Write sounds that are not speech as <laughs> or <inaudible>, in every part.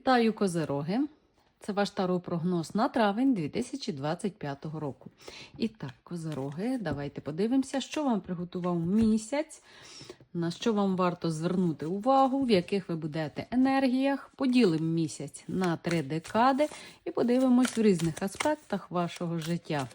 Вітаю козероги! Це ваш таропрогноз на травень 2025 року. І так, козероги, давайте подивимося, що вам приготував місяць, на що вам варто звернути увагу, в яких ви будете енергіях. Поділимо місяць на три декади і подивимось в різних аспектах вашого життя.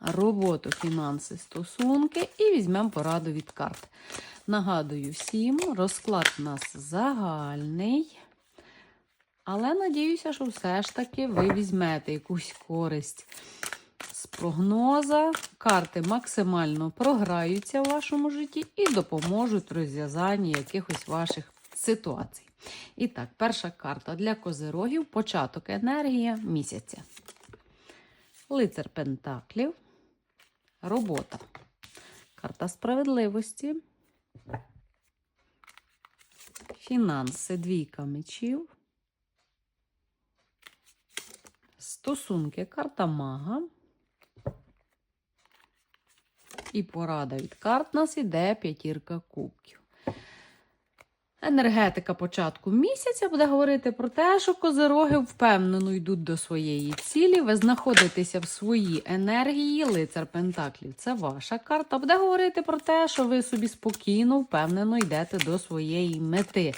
Роботу, фінанси, стосунки і візьмемо пораду від карт. Нагадую всім, розклад у нас загальний. Але надіюся, що все ж таки ви візьмете якусь користь з прогноза. Карти максимально програються у вашому житті і допоможуть розв'язанні якихось ваших ситуацій. І так, перша карта для козирогів початок енергія місяця. Лицар Пентаклів. Робота. Карта справедливості. Фінанси, двійка мечів. Стосунки, карта мага. І порада від карт нас іде п'ятірка кубків. Енергетика початку місяця буде говорити про те, що козироги впевнено йдуть до своєї цілі. Ви знаходитеся в своїй енергії, лицар Пентаклів. Це ваша карта. Буде говорити про те, що ви собі спокійно, впевнено йдете до своєї мети.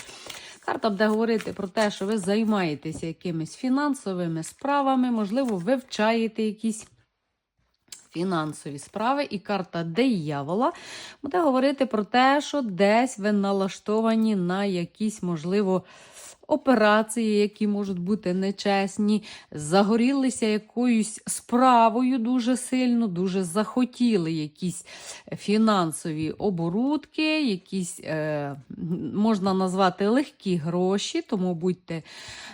Карта буде говорити про те, що ви займаєтеся якимись фінансовими справами, можливо, вивчаєте якісь фінансові справи. І карта диявола буде говорити про те, що десь ви налаштовані на якісь, можливо, операції, які можуть бути нечесні, загорілися якоюсь справою дуже сильно, дуже захотіли якісь фінансові оборудки, якісь, е, можна назвати, легкі гроші, тому будьте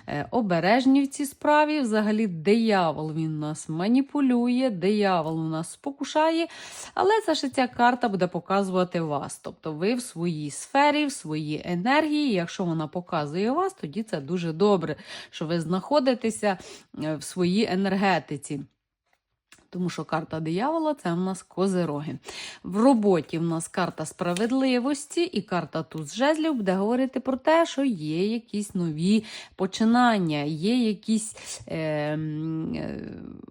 е, обережні в цій справі. Взагалі, диявол він нас маніпулює, диявол у нас спокушає, але це ще ця карта буде показувати вас. Тобто ви в своїй сфері, в своїй енергії, якщо вона показує вас, тоді це дуже добре, що ви знаходитеся е, в своїй енергетиці. Тому що карта диявола це в нас козироги. В роботі в нас карта справедливості і карта туз жезлів буде говорити про те, що є якісь нові починання, є якісь е, е,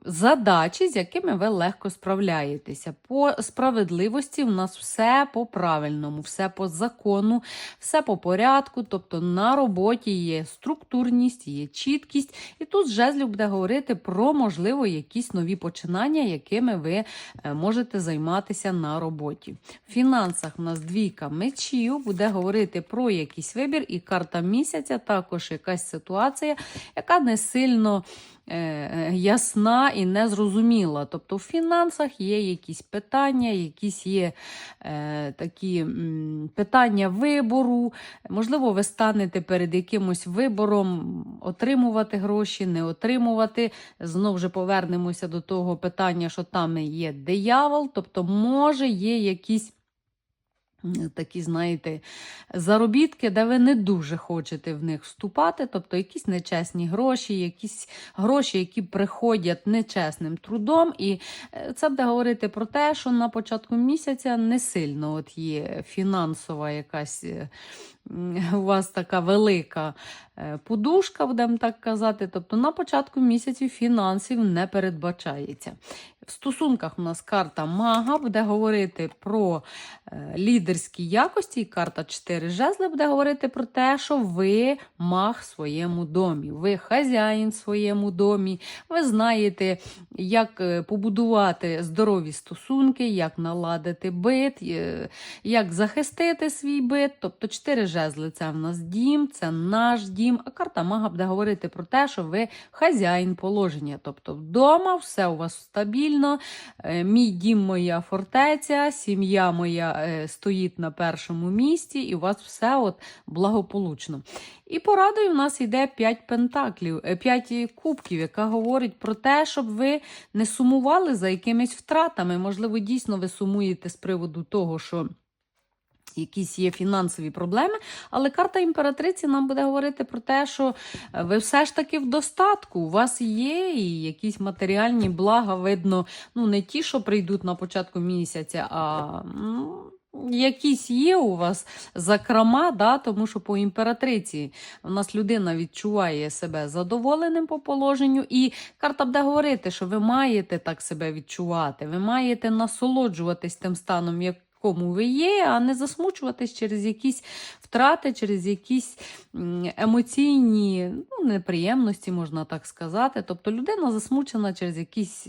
задачі, з якими ви легко справляєтеся. По справедливості в нас все по правильному, все по закону, все по порядку. Тобто на роботі є структурність, є чіткість. І тут жезлів буде говорити про, можливо, якісь нові починання якими ви е, можете займатися на роботі. В фінансах у нас двійка мечів, буде говорити про якийсь вибір, і карта місяця також якась ситуація, яка не сильно. Е, Ясна і незрозуміла. Тобто в фінансах є якісь питання, якісь є е, такі питання вибору. Можливо, ви станете перед якимось вибором отримувати гроші, не отримувати. Знову ж повернемося до того питання, що там є диявол, тобто, може, є якісь. Такі, знаєте, заробітки, де ви не дуже хочете в них вступати, тобто якісь нечесні гроші, якісь гроші, які приходять нечесним трудом. І е, це буде говорити про те, що на початку місяця не сильно от є фінансова якась е, у вас така велика е, подушка, будемо так казати. Тобто на початку місяця фінансів не передбачається. В стосунках у нас карта мага буде говорити про е, лідерські якості, і карта 4 жезли буде говорити про те, що ви маг в своєму домі, ви хазяїн в своєму домі, ви знаєте, як е, побудувати здорові стосунки, як наладити бит, е, як захистити свій бит. Тобто 4 жезли це в нас дім, це наш дім. А карта мага буде говорити про те, що ви хазяїн положення. Тобто вдома все у вас стабільно. Е, Мій дім, моя фортеця, сім'я моя е, стоїть на першому місці, і у вас все от благополучно. І порадою в нас йде 5 пентаклів, 5 кубків, яка говорить про те, щоб ви не сумували за якимись втратами. Можливо, дійсно ви сумуєте з приводу того, що. Якісь є фінансові проблеми, але карта імператриці нам буде говорити про те, що е, ви все ж таки в достатку. У вас є і якісь матеріальні блага, видно, ну не ті, що прийдуть на початку місяця, а ну, якісь є у вас закрома, да, тому що по імператриці у нас людина відчуває себе задоволеним по положенню, і карта буде говорити, що ви маєте так себе відчувати, ви маєте насолоджуватись тим станом, в якому ви є, а не засмучуватись через якісь втрати, через якісь емоційні ну, неприємності, можна так сказати. Тобто людина засмучена через якісь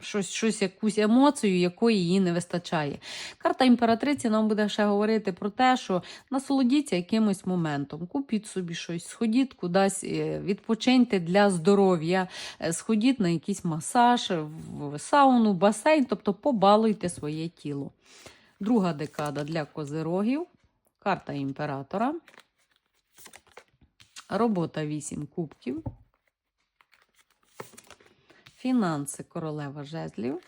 щось, щось, якусь емоцію, якої їй не вистачає. Карта імператриці нам буде ще говорити про те, що насолодіться якимось моментом, купіть собі щось, сходіть кудись, е, відпочиньте для здоров'я, е, сходіть на якийсь масаж, в сауну, басейн, тобто побалуйте своє тіло. Друга декада для козирогів. Карта імператора. Робота 8 кубків. Фінанси королева жезлів.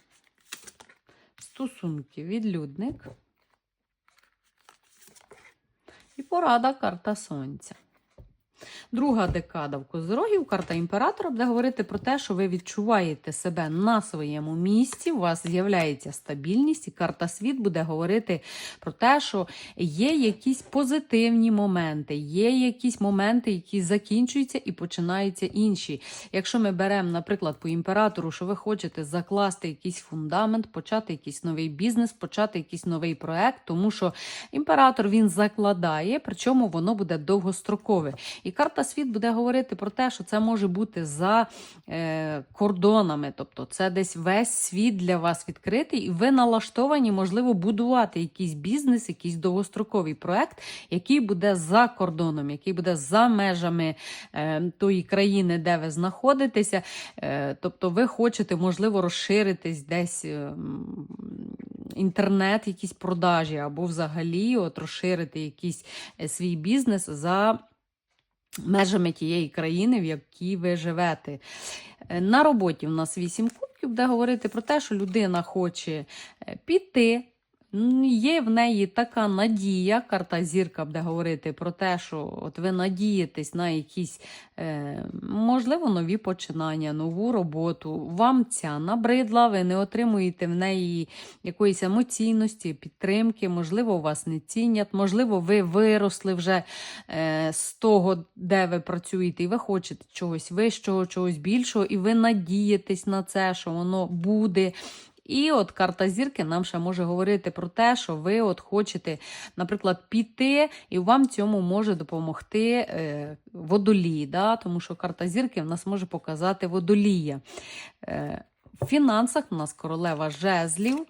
Стосунки відлюдник. І порада карта сонця. Друга декада в Козирогів, карта імператора, буде говорити про те, що ви відчуваєте себе на своєму місці, у вас з'являється стабільність, і карта світ буде говорити про те, що є якісь позитивні моменти, є якісь моменти, які закінчуються і починаються інші. Якщо ми беремо, наприклад, по імператору, що ви хочете закласти якийсь фундамент, почати якийсь новий бізнес, почати якийсь новий проект, тому що імператор він закладає, причому воно буде довгострокове. І карта світ буде говорити про те, що це може бути за е, кордонами, тобто це десь весь світ для вас відкритий, і ви налаштовані, можливо, будувати якийсь бізнес, якийсь довгостроковий проект, який буде за кордоном, який буде за межами е, тої країни, де ви знаходитеся. Е, тобто, ви хочете, можливо, розширитись десь. е, Інтернет, якісь продажі, або взагалі от розширити якийсь е, свій бізнес за межами тієї країни, в якій ви живете. Е, На роботі в нас 8 кубків, буде говорити про те, що людина хоче е, піти. Є в неї така надія, карта зірка буде говорити про те, що от ви надієтесь на якісь, е, можливо, нові починання, нову роботу. Вам ця набридла, ви не отримуєте в неї якоїсь емоційності, підтримки, можливо, вас не цінять, можливо, ви виросли вже е, з того, де ви працюєте, і ви хочете чогось вищого, чогось більшого, і ви надієтесь на це, що воно буде. І от карта зірки нам ще може говорити про те, що ви от хочете, наприклад, піти, і вам цьому може допомогти е, водолій, да? тому що карта зірки в нас може показати водолія. Е, в фінансах у нас королева жезлів.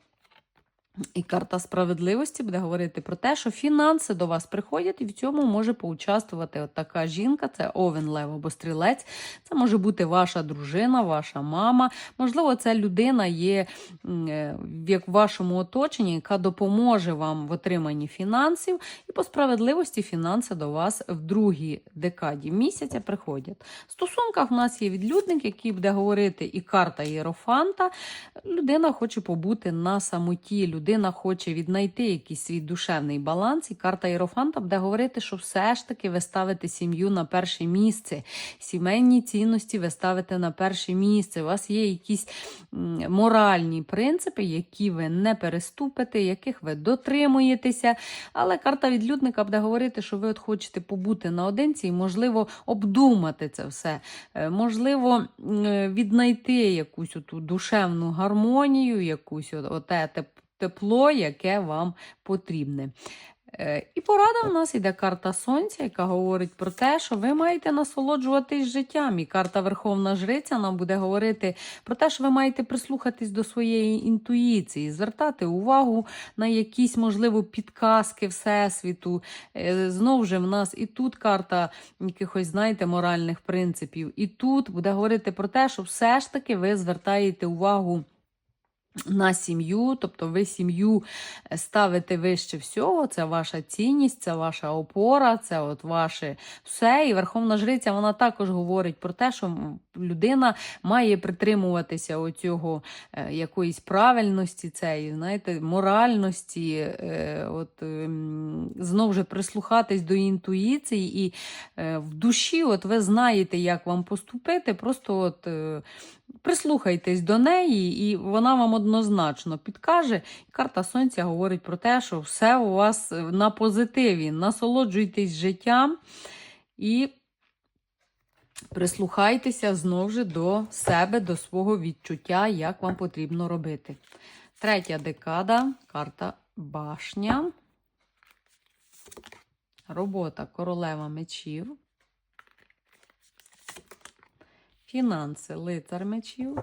І карта справедливості буде говорити про те, що фінанси до вас приходять, і в цьому може поучаствувати от така жінка, це овен, лев або стрілець. Це може бути ваша дружина, ваша мама. Можливо, ця людина є е, в вашому оточенні, яка допоможе вам в отриманні фінансів. І по справедливості фінанси до вас в другій декаді місяця приходять. В стосунках в нас є відлюдник, який буде говорити і карта Єрофанта. Людина хоче побути на самоті, людина хоче віднайти якийсь свій душевний баланс, і карта Єрофанта буде говорити, що все ж таки ви ставите сім'ю на перше місце. Сімейні цінності ви ставите на перше місце. У вас є якісь моральні принципи, які ви не переступите, яких ви дотримуєтеся. Але карта відлюдника буде говорити, що ви от хочете побути наодинці і, можливо, обдумати це все. Е, Можливо, е, віднайти якусь оту душевну гармонію, якусь от- оте теп- тепло, яке вам потрібне. Е, І порада в нас іде карта Сонця, яка говорить про те, що ви маєте насолоджуватись життям. І карта Верховна Жриця нам буде говорити про те, що ви маєте прислухатись до своєї інтуїції, звертати увагу на якісь, можливо, підказки Всесвіту. Е, Знову ж в нас і тут карта якихось, знаєте, моральних принципів, і тут буде говорити про те, що все ж таки ви звертаєте увагу. На сім'ю, тобто ви сім'ю е, ставите вище всього, це ваша цінність, це ваша опора, це от ваше все. І Верховна Жриця вона також говорить про те, що людина має притримуватися оцього е, якоїсь правильності, цієї, знаєте, моральності, е, от, ем, знову ж прислухатись до інтуїції, і в душі, от ви знаєте, як вам поступити, просто от. Прислухайтесь до неї, і вона вам однозначно підкаже. Карта Сонця говорить про те, що все у вас на позитиві. Насолоджуйтесь життям і прислухайтеся знову ж до себе, до свого відчуття, як вам потрібно робити. Третя декада, карта башня. Робота королева мечів. Фінанси лицар мечів.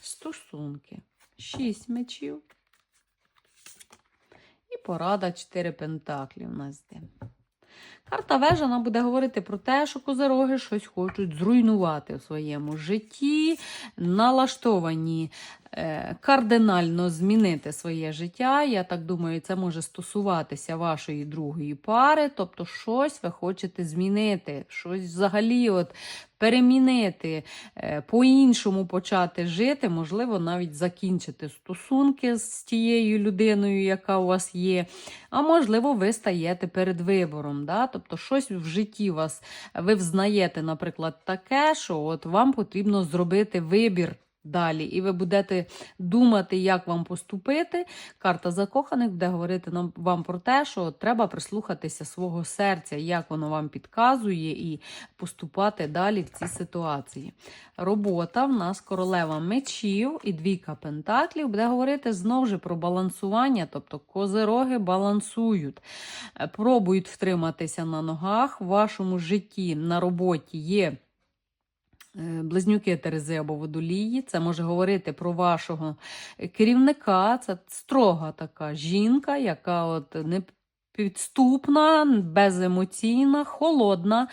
Стосунки. Шість мечів. І порада 4 пентаклі в нас йде. Карта вежа нам буде говорити про те, що козероги щось хочуть зруйнувати в своєму житті, налаштовані кардинально змінити своє життя. Я так думаю, це може стосуватися вашої другої пари, тобто щось ви хочете змінити, щось взагалі от перемінити, е, по-іншому почати жити, можливо, навіть закінчити стосунки з тією людиною, яка у вас є. А можливо, ви стаєте перед вибором. Да? Тобто, щось в житті вас ви взнаєте, наприклад, таке, що от вам потрібно зробити вибір. Далі, і ви будете думати, як вам поступити. Карта закоханих буде говорити вам про те, що треба прислухатися свого серця, як воно вам підказує, і поступати далі в цій ситуації. Робота в нас королева мечів і двійка пентаклів буде говорити знову ж про балансування, тобто козероги балансують, пробують втриматися на ногах. В вашому житті на роботі є. Е, Близнюки Терези або водолії, це може говорити про вашого керівника. Це строга така жінка, яка от не підступна, беземоційна, холодна,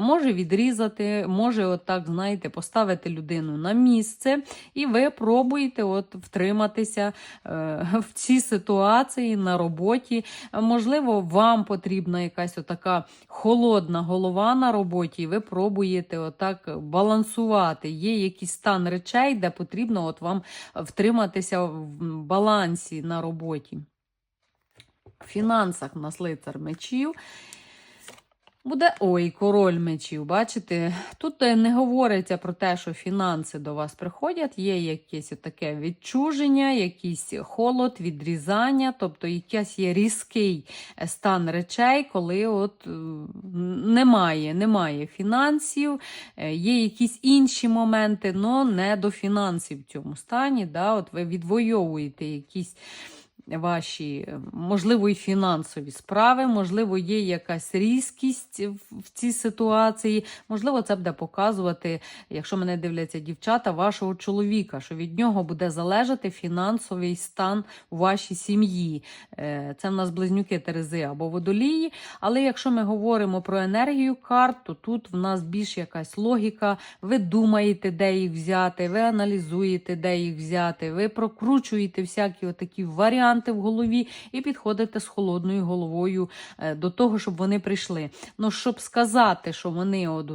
може відрізати, може, отак, знаєте, поставити людину на місце, і ви пробуєте от втриматися е, в цій ситуації на роботі. Можливо, вам потрібна якась отака холодна голова на роботі, і ви пробуєте отак балансувати. Є якийсь стан речей, де потрібно от вам втриматися в балансі на роботі. В фінансах в нас мечів. Буде ой, король мечів. Бачите, тут е, не говориться про те, що фінанси до вас приходять, є якесь таке відчуження, якийсь холод, відрізання, тобто якийсь є різкий е, стан речей, коли от е, немає, немає фінансів, є якісь інші моменти, але не до фінансів в цьому стані. Да? От ви відвоюєте якісь ваші, можливо, і фінансові справи, можливо, є якась різкість в- в цій ситуації. Можливо, це буде показувати, якщо мене дивляться дівчата, вашого чоловіка, що від нього буде залежати фінансовий стан у вашій сім'ї. Е, Це в нас близнюки Терези або водолії. Але якщо ми говоримо про енергію карт, то тут в нас більш якась логіка. Ви думаєте, де їх взяти, ви аналізуєте, де їх взяти, ви прокручуєте всякі отакі варіанти в голові і підходите з холодною головою е, до того, щоб вони прийшли. Ну, щоб сказати, що вони от,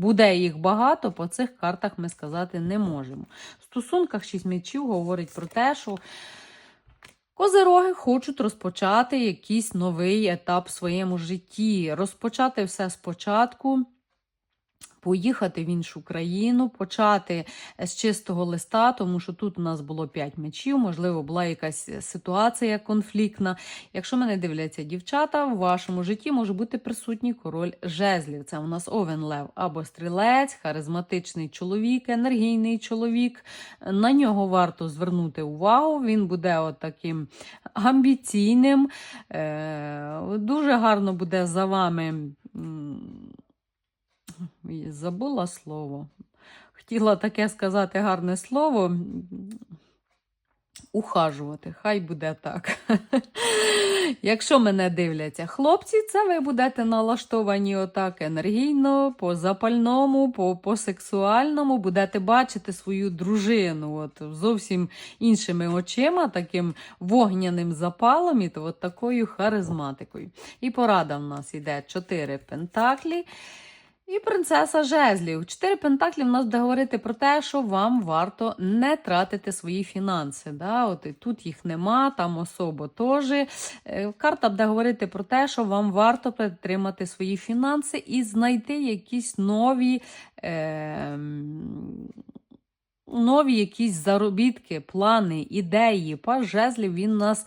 буде їх багато, по цих картах ми сказати не можемо. В стосунках шість мечів говорить про те, що. Козироги хочуть розпочати якийсь новий етап в своєму житті, розпочати все спочатку. Поїхати в іншу країну, почати з чистого листа, тому що тут у нас було 5 мечів, можливо, була якась ситуація конфліктна. Якщо мене дивляться дівчата, в вашому житті може бути присутній король жезлів. Це у нас Овен Лев або стрілець, харизматичний чоловік, енергійний чоловік. На нього варто звернути увагу. Він буде от таким амбіційним, е, дуже гарно буде за вами. <laughs> Забула слово. Хотіла таке сказати гарне слово. Ухажувати, хай буде так. <laughs> Якщо мене дивляться хлопці, це ви будете налаштовані отак енергійно, по запальному, по, по сексуальному, будете бачити свою дружину от, зовсім іншими очима, таким вогняним запалом і от такою харизматикою. І порада в нас іде 4 пентаклі. І принцеса жезлів. Чотири пентаклі в нас буде говорити про те, що вам варто не тратити свої фінанси. Да? От і тут їх нема, там особо теж. Е, Карта буде говорити про те, що вам варто підтримати свої фінанси і знайти якісь нові. Е- Нові якісь заробітки, плани, ідеї. Паж він нас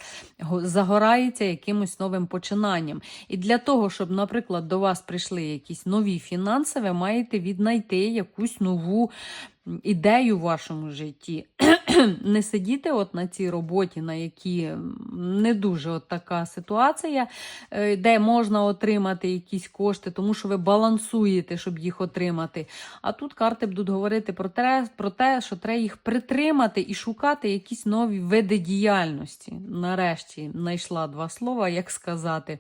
загорається якимось новим починанням. І для того, щоб, наприклад, до вас прийшли якісь нові фінанси, ви маєте віднайти якусь нову ідею в вашому житті. <clears throat> Не сидіти от на цій роботі, на якій не дуже от така ситуація, е, де можна отримати якісь кошти, тому що ви балансуєте, щоб їх отримати. А тут карти будуть говорити про те, про те, що треба їх притримати і шукати якісь нові види діяльності. Нарешті знайшла два слова, як сказати.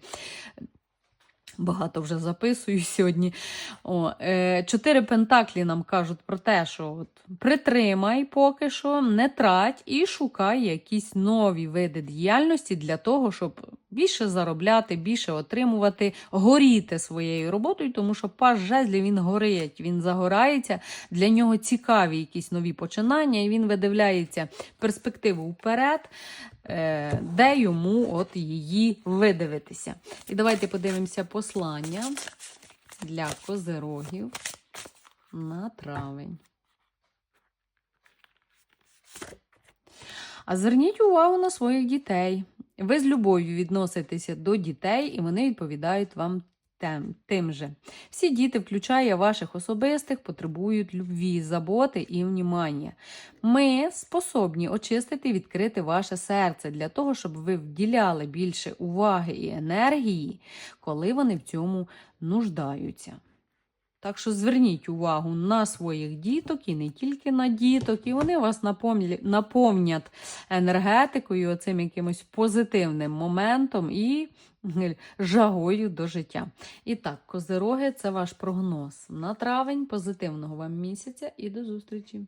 Багато вже записую сьогодні. О, е, чотири пентаклі нам кажуть про те, що от, притримай поки що, не трать і шукай якісь нові види діяльності для того, щоб більше заробляти, більше отримувати, горіти своєю роботою, тому що паж жезлів він горить, він загорається. Для нього цікаві якісь нові починання, і він видивляється перспективу вперед, е, де йому от її видивитися. І давайте подивимося послання для козирогів на травень. А зверніть увагу на своїх дітей. Ви з любов'ю відноситеся до дітей, і вони відповідають вам тем, тим же. Всі діти, включая ваших особистих, потребують любві, заботи і внімання. Ми способні очистити і відкрити ваше серце для того, щоб ви вділяли більше уваги і енергії, коли вони в цьому нуждаються. Так що зверніть увагу на своїх діток і не тільки на діток, і вони вас наповнять, енергетикою, оцим якимось позитивним моментом і жагою до життя. І так, козироги, це ваш прогноз на травень. Позитивного вам місяця і до зустрічі!